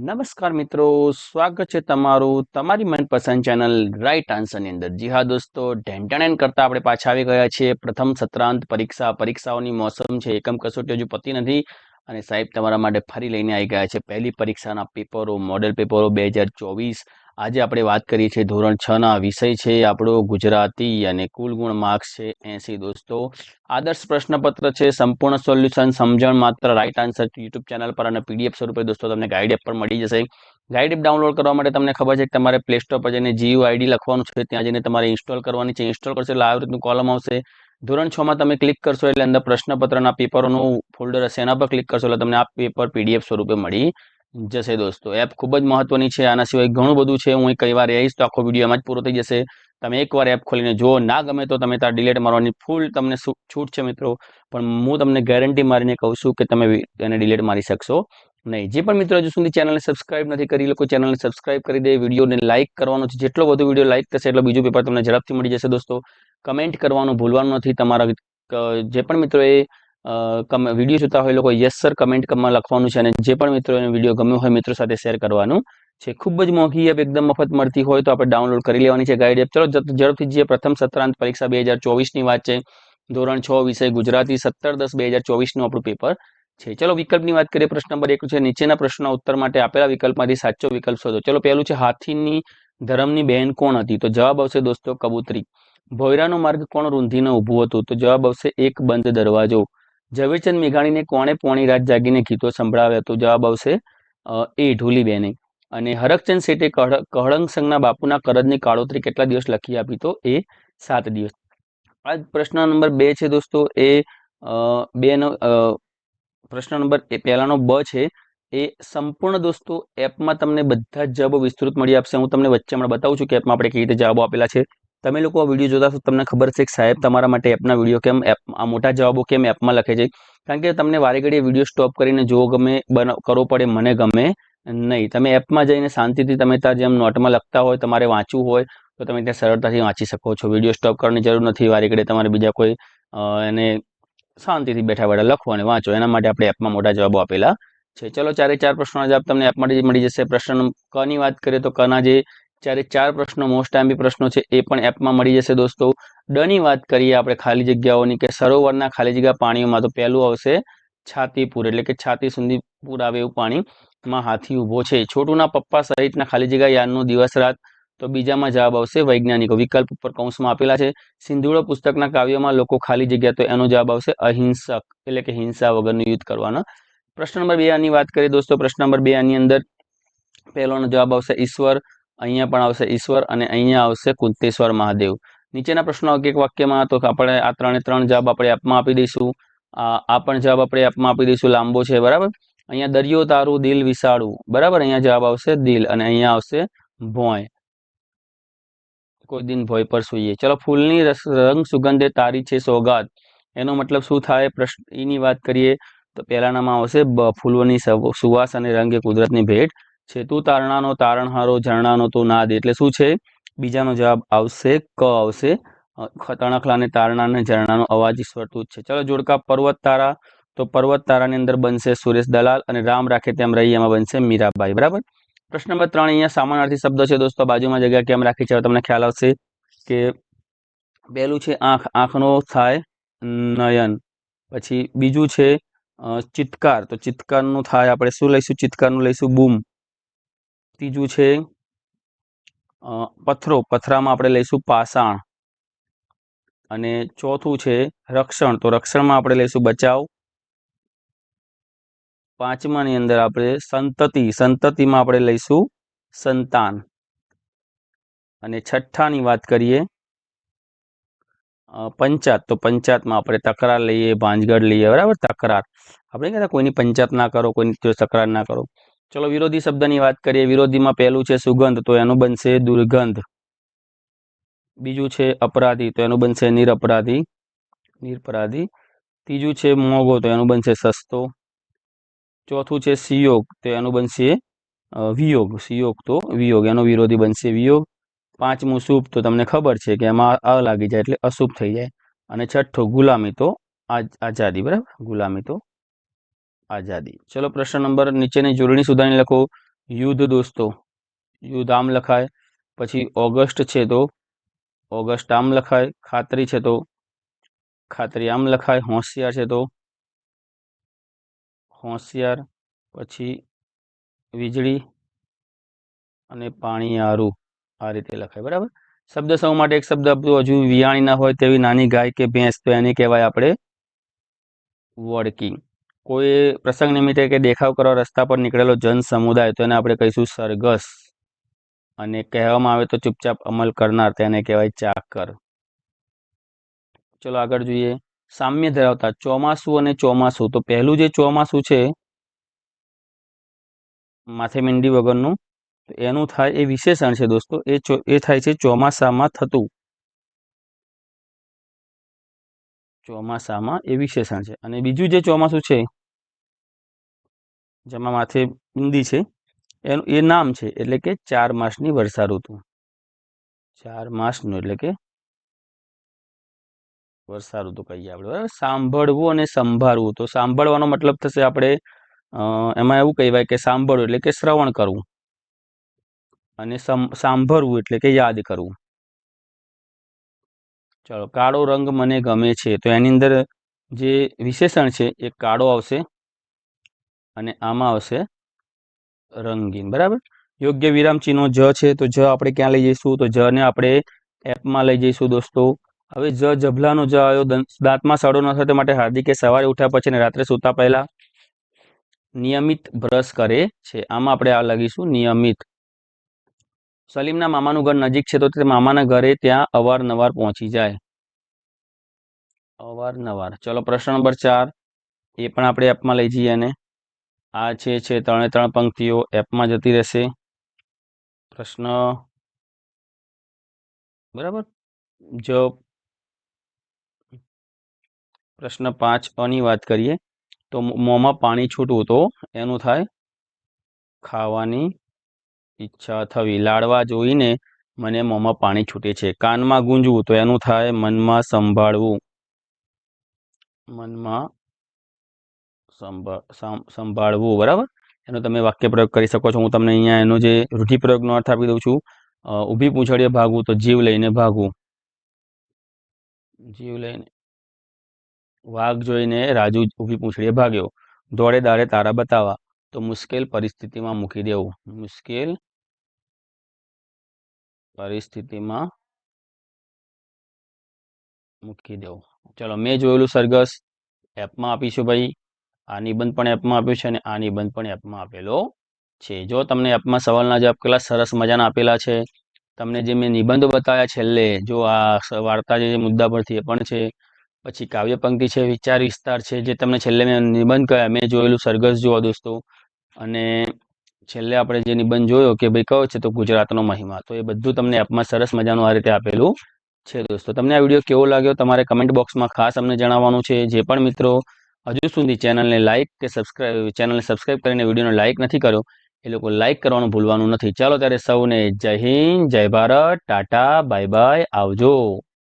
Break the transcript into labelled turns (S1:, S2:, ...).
S1: નમસ્કાર મિત્રો, સ્વાગત છે તમારું તમારી મનપસંદ ચેનલ રાઈટ આન્સરની અંદર. જી હા દોસ્તો ઢેંટાણેન કરતા આપણે પાછા આવી ગયા છીએ. પ્રથમ સત્રાંત પરીક્ષા, પરીક્ષાઓની મોસમ છે, એકમ કસોટી હજુ પતી નથી અને સાહેબ તમારા માટે ફરી લઈને આવી ગયા છે. પહેલી પરીક્ષાના પેપરો મોડેલ પેપરો બે હજાર ચોવીસ આજે આપણે વાત કરીએ છીએ ધોરણ છ ના વિષય છે આપણો ગુજરાતી અને કુલ ગુણ માર્ક્સ છે એસી દોસ્તો, આદર્શ પ્રશ્નપત્ર છે, સંપૂર્ણ સોલ્યુશન સમજણ માત્ર રાઇટ આન્સર યુટ્યુબ ચેનલ પર અને પીડીએફ સ્વરૂપે દોસ્તો તમને ગાઈડ એપ પર મળી જશે. ગાઈડ ડાઉનલોડ કરવા માટે તમને ખબર છે કે તમારે પ્લે સ્ટોર પર જઈને જીયુ આઈડી લખવાનું છે, ત્યાં જઈને તમારે ઇન્સ્ટોલ કરવાની છે. ઇન્સ્ટોલ કરશો એટલે આવી રીતનું કોલમ આવશે. ધોરણ છ માં તમે ક્લિક કરશો એટલે અંદર પ્રશ્નપત્રના પેપરોનું ફોલ્ડર હશે, એના પર ક્લિક કરશો એટલે તમને આ પેપર પીડીએફ સ્વરૂપે મળી જશે દોસ્તો. એપ ખૂબ જ મહત્વની છે. આના સિવાય ઘણું બધું છે. હું કઈ વાર આવીશ તો આખો વીડિયો એમાં જ પૂરો થઈ જશે. તમે એકવાર એપ ખોલીને જુઓ. ના ગમે તો તમે ત્યાં ડિલેટ મારવાની ફૂલ તમને છૂટ છે મિત્રો. પણ હું તમને ગેરંટી મારીને કહું છું કે તમે એને ડિલેટ મારી શકશો નહીં. જે પણ મિત્રો હજુ સુધી ચેનલને સબસ્ક્રાઇબ નથી કરી લોકો ચેનલને સબસ્ક્રાઇબ કરી દે. વિડીયોને લાઇક કરવાનો છે. જેટલો વધુ વીડિયો લાઇક થશે, એટલો બીજું પેપર તમને ઝડપથી મળી જશે દોસ્તો. કમેન્ટ કરવાનું ભૂલવાનું નથી. તમારા જે પણ મિત્રો એ વીડિયો જોતા હોય લોકો યસ સર કમેન્ટમાં લખવાનું છે અને જે પણ મિત્રોને વીડિયો ગમ્યો હોય મિત્રો સાથે શેર કરવાનું છે. ખૂબ જ મોંઘી એપ એકદમ મફત મળતી હોય તો આપણે ડાઉનલોડ કરી લેવાની છે ગાઈડ એપ ચલો ઝડપથી જે પ્રથમ સત્રાંત પરીક્ષા બે હજાર ચોવીસની વાત છે. ધોરણ છ વિષય ગુજરાતી, સત્તર દસ બે હજાર ચોવીસનું આપણું પેપર છે. ચલો, વિકલ્પની વાત કરીએ. પ્રશ્ન નંબર એક છે, નીચેના પ્રશ્નના ઉત્તર માટે આપેલા વિકલ્પમાંથી સાચો વિકલ્પ શોધો. ચલો, પહેલું છે, હાથીની ધરમની બહેન કોણ હતી? તો જવાબ આવશે દોસ્તો કબૂતરી. ભોયરાનો માર્ગ કોણ રૂંધીને ઊભું હતું? તો જવાબ આવશે એક બંધ દરવાજો. ઝવેરચંદ મેઘાણીને કોણે પોણી રાત જાગીને ગીતો સંભળાવ્યા? તો જવાબ આવશે એ ઢોલીબેને. અને હરકચંદ શેઠે કહળંગ સંઘના બાપુના કરજની કાળોતરી કેટલા દિવસ લખી આપી? તો એ સાત દિવસ. આ પ્રશ્ન નંબર બે છે દોસ્તો, એ બેનો પ્રશ્ન નંબર એ, પહેલાનો બ છે, એ સંપૂર્ણ દોસ્તો એપમાં તમને બધા જ જવાબો વિસ્તૃત મળી આપશે. હું તમને વચ્ચે હમણાં બતાવું છું કે એપમાં આપણે કેવી રીતે જવાબો આપેલા છે. તમે લોકો આ વીડિયો જોતા છો તમને ખબર છે કે સાહેબ તમારા માટે એપના વીડિયો કેમ એપ આ મોટા જવાબો કેમ એપમાં લખે છે? કારણ કે તમને વારે ઘડીએ વીડિયો સ્ટોપ કરીને જો ગમે કરવો પડે, મને ગમે નહીં. તમે એપમાં જઈને શાંતિથી તમે ત્યાં જેમ નોટમાં લખતા હોય, તમારે વાંચવું હોય, તો તમે ત્યાં સરળતાથી વાંચી શકો છો. વીડિયો સ્ટોપ કરવાની જરૂર નથી. વારે ઘડે તમારે બીજા કોઈ એને શાંતિથી બેઠા બેઠા લખો અને વાંચો. એના માટે આપણે એપમાં મોટા જવાબો આપેલા છે. ચલો ચારે ચાર પ્રશ્નોના જવાબ તમને એપમાંથી મળી જશે. પ્રશ્ન કની વાત કરીએ તો કના જે જ્યારે ચાર પ્રશ્નો મોસ્ટ આંબી પ્રશ્નો છે, એ પણ એપમાં મળી જશે દોસ્તો. ડની વાત કરીએ આપણે ખાલી જગ્યાઓની કે સરોવરના ખાલી જગ્યા પાણીઓમાં તો પહેલું આવશે છાતીપુર, એટલે કે છાતી સુધી પૂર આવે એવું પાણીમાં હાથી ઊભો છે. છોટુના પપ્પા સહિતના ખાલી જગ્યા યાનનો દિવસ રાત. તો બીજામાં જવાબ આવશે વૈજ્ઞાનિકો. વિકલ્પ ઉપર કૌંસમાં આપેલા છે. સિંધુડો પુસ્તકના કાવ્યમાં લોકો ખાલી જગ્યા તો એનો જવાબ આવશે અહિંસક, એટલે કે હિંસા વગરનું યુદ્ધ કરવાનો. પ્રશ્ન નંબર બે આની વાત કરીએ દોસ્તો. પ્રશ્ન નંબર બે આની અંદર પહેલોનો જવાબ આવશે ઈશ્વર. અહીંયા પણ આવશે ઈશ્વર અને અહીંયા આવશે કુંતેશ્વર મહાદેવ. નીચેના પ્રશ્નો એક વાક્યમાં તો આપણે આ ત્રણે ત્રણ જવાબ આપણે એપમાં આપી દઈશું. આ પણ જવાબ આપણે એપમાં આપી દઈશું. લાંબો છે, બરાબર? અહીંયા દરિયો તારું દિલ વિશાળું બરાબર? અહીંયા જવાબ આવશે દિલ અને અહીંયા આવશે ભોય. કોઈ દિન ભોય પર સુઈએ. ચલો, ફૂલની રંગ સુગંધે તારી છે સોગાત. એનો મતલબ શું થાય? પ્રશ્ન એની વાત કરીએ તો પહેલાનામાં આવશે ફૂલોની સુવાસ અને રંગ કુદરતની ભેટ. છે. તું તારણાનો તારણહારો ઝરણાનો તું નાદ. એટલે શું છે? બીજાનો જવાબ આવશે, ક આવશે. તણખલા અને તારણા અને ઝરણાનો અવાજ ઈશ્વરતું છે. ચલો જોડકા પર્વત તારા. તો પર્વત તારાની અંદર બનશે સુરેશ દલાલ અને રામ રાખે તેમ રહી એમાં બનશે મીરાબાઈ. બરાબર? પ્રશ્ન નંબર ત્રણ અહીંયા સામાનાર્થી શબ્દ છે દોસ્તો. બાજુમાં જગ્યા કેમ રાખી છે? તમને ખ્યાલ આવશે કે પહેલું છે આંખ. આંખનો થાય નયન. પછી બીજું છે ચિત્કાર. તો ચિત્કારનું થાય આપણે શું લઈશું? ચિત્કારનું લઈશું બૂમ. ત્રીજું છે પથરો પથરામાં આપણે લઈશું પાષાણ. અને ચોથું છે રક્ષણ. તો રક્ષણમાં આપણે લઈશું બચાવ. પાંચમાની અંદર આપણે સંતતિ. સંતતિમાં આપણે લઈશું સંતાન. અને છઠ્ઠાની વાત કરીએ પંચાત તો પંચાતમાં આપણે તકરાર લઈએ, ભાંજગઢ લઈએ. બરાબર? તકરાર. આપણે કહેતા કોઈની પંચાત ના કરો, કોઈની તકરાર ના કરો. ચલો, વિરોધી શબ્દની વાત કરીએ. વિરોધીમાં પહેલું છે સુગંધ, તો એનું બનશે દુર્ગંધ. બીજું છે અપરાધી, તો એનું બનશે નિરપરાધી નિરપરાધી. ત્રીજું છે મોગો તો એનું બનશે સસ્તો. ચોથું છે સિયોગ તો એનું બનશે વિયોગ. સિયોગ તો વિયોગ, એનો વિરોધી બનશે વિયોગ. પાંચમું શુભ, તો તમને ખબર છે કે એમાં અ લાગી જાય એટલે અશુભ થઈ જાય. અને છઠ્ઠો ગુલામી, તો આઝાદી બરાબર? ગુલામી, તો આઝાદી. ચલો પ્રશ્ન નંબર નીચેની જોડણી સુધારી લખો. યુદ્ધ દોસ્તો, યુદ્ધ આમ લખાય, પછી ઓગસ્ટ છે તો, ઓગસ્ટ આમ લખાય, ખાતરી છે તો, ખાતરી આમ લખાય, હોશિયાર છે તો, હોશિયાર, પછી વીજળી અને પાણીયારું આ રીતે લખાય, બરાબર? શબ્દ સૌ માટે એક શબ્દ હજુ વિયાણી ના હોય તેવી નાની ગાય કે ભેંસ, તો એને કહેવાય આપણે વળકી કોઈ પ્રસંગ નિમિત્તે કે દેખાવ કરવા રસ્તા પર નીકળેલો જન સમુદાય તો એને આપણે કહીશું સરઘસ. અને કહેવામાં આવે તો ચૂપચાપ અમલ કરનાર તેને કહેવાય ચાકર. ચલો આગળ જોઈએ. સામ્ય ધરાવતા ચોમાસું અને ચોમાસું. તો પહેલું જે ચોમાસું છે, માથે મીંડી વગરનું એનું થાય એ વિશેષણ છે દોસ્તો. એ એ થાય છે ચોમાસામાં થતું. ચોમાસામાં એ વિશેષણ છે. અને બીજું જે ચોમાસું છે, જેમાં માથે બિંદી છે, એનું, એ નામ છે, એટલે કે ચાર માસની વર્ષા ઋતુ. ચાર માસનું એટલે કે વર્ષા ઋતુ કહીએ આપણે, બરાબર? સાંભળવું અને સંભાળવું. તો સાંભળવાનો મતલબ થશે આપણે એમાં એવું કહેવાય કે સાંભળવું એટલે કે શ્રવણ કરવું. અને સાંભળવું એટલે કે યાદ કરવું. ચલો, કાળો રંગ મને ગમે છે, તો એની અંદર જે વિશેષણ છે, એ કાળો આવશે અને આમાં આવશે રંગીન, બરાબર? યોગ્ય વિરામ ચિહ્નો જ છે, તો જ આપણે ક્યાં લઈ જઈશું? તો જને આપણે એપમાં લઈ જઈશું દોસ્તો. હવે જ જભલાનો જ આવ્યો દાંતમાં સડો ન થાય માટે હાર્દિકે સવારે ઉઠ્યા પછી રાત્રે સૂતા પહેલા નિયમિત બ્રશ કરે છે. આમાં આપણે આ લગીશું નિયમિત. સલીમના મામાનું ઘર નજીક છે તો તે મામાના ઘરે ત્યાં અવારનવાર પહોંચી જાય. અવારનવાર. ચલો પ્રશ્ન નંબર ચાર. એ પણ આપણે એપમાં લઈ જઈએ અને આ છે છે ત્રણે ત્રણ પંક્તિઓ. એપમાં જતી રહેશે. પ્રશ્ન બરાબર? જો પ્રશ્ન પાંચ અની વાત કરીએ. તો મોંમાં પાણી છૂટવું તો એનું થાય ખાવાની ઈચ્છા થવી. લાડવા જોઈને મને મોંમાં પાણી છૂટે છે. કાનમાં ગુંજવું તો એનું થાય મનમાં સંભાળવું. મનમાં સંભાળવું, બરાબર? એનો તમે વાક્ય પ્રયોગ કરી શકો છો. હું તમને અહીંયા એનો જે રૂઢિપ્રયોગનો અર્થ આપી દઉં છું. ઊભી પૂંછડીએ ભાગવું તો જીવ લઈને ભાગવું. જીવ લઈને વાઘ જોઈને રાજુ ઊભી પૂંછડીએ ભાગ્યો. દોડે દાડે તારા બતાવા તો મુશ્કેલ પરિસ્થિતિમાં મૂકી દેવું. મુશ્કેલ પરિસ્થિતિમાં મૂકી દેવું. ચલો, મેં જોયેલું સરઘસ એપમાં આપીશું ભાઈ. આ નિબંધ પણ એપમાં આપ્યું છે અને આ નિબંધ પણ એપમાં આપેલો છે. જો તમને એપમાં સવાલના જવાબ કેટલા સરસ મજાના આપેલા છે, તમને જે મેં નિબંધો બતાવ્યા છેલ્લે, જો આ વાર્તા જે મુદ્દા પરથી એ પણ છે, પછી કાવ્ય પંક્તિ છે, વિચાર વિસ્તાર છે, જે તમને છેલ્લે મેં નિબંધ કહ્યા મેં જોયેલું સરઘસ જુઓ દોસ્તો. અને છેલ્લે આપણે જે નિબંધ જોયો કે ભાઈ કયો છે તો ગુજરાતનો મહિમા, તો એ બધું તમને એપમાં સરસ મજાનું આ રીતે આપેલું છે દોસ્તો. તમને આ વીડિયો કેવો લાગ્યો તમારે કમેન્ટ બોક્સમાં ખાસ અમને જણાવવાનું છે. જે પણ મિત્રો હજુ સુધી ચેનલને લાઇક કે સબસ્ક્રાઈબ ચેનલને સબસ્ક્રાઈબ કરીને વિડીયોને લાઇક નથી કર્યો, એ લોકો લાઇક કરવાનું ભૂલવાનું નથી. ચાલો ત્યારે સૌને જય હિન્દ, જય ભારત, ટાટા બાય બાય આવજો.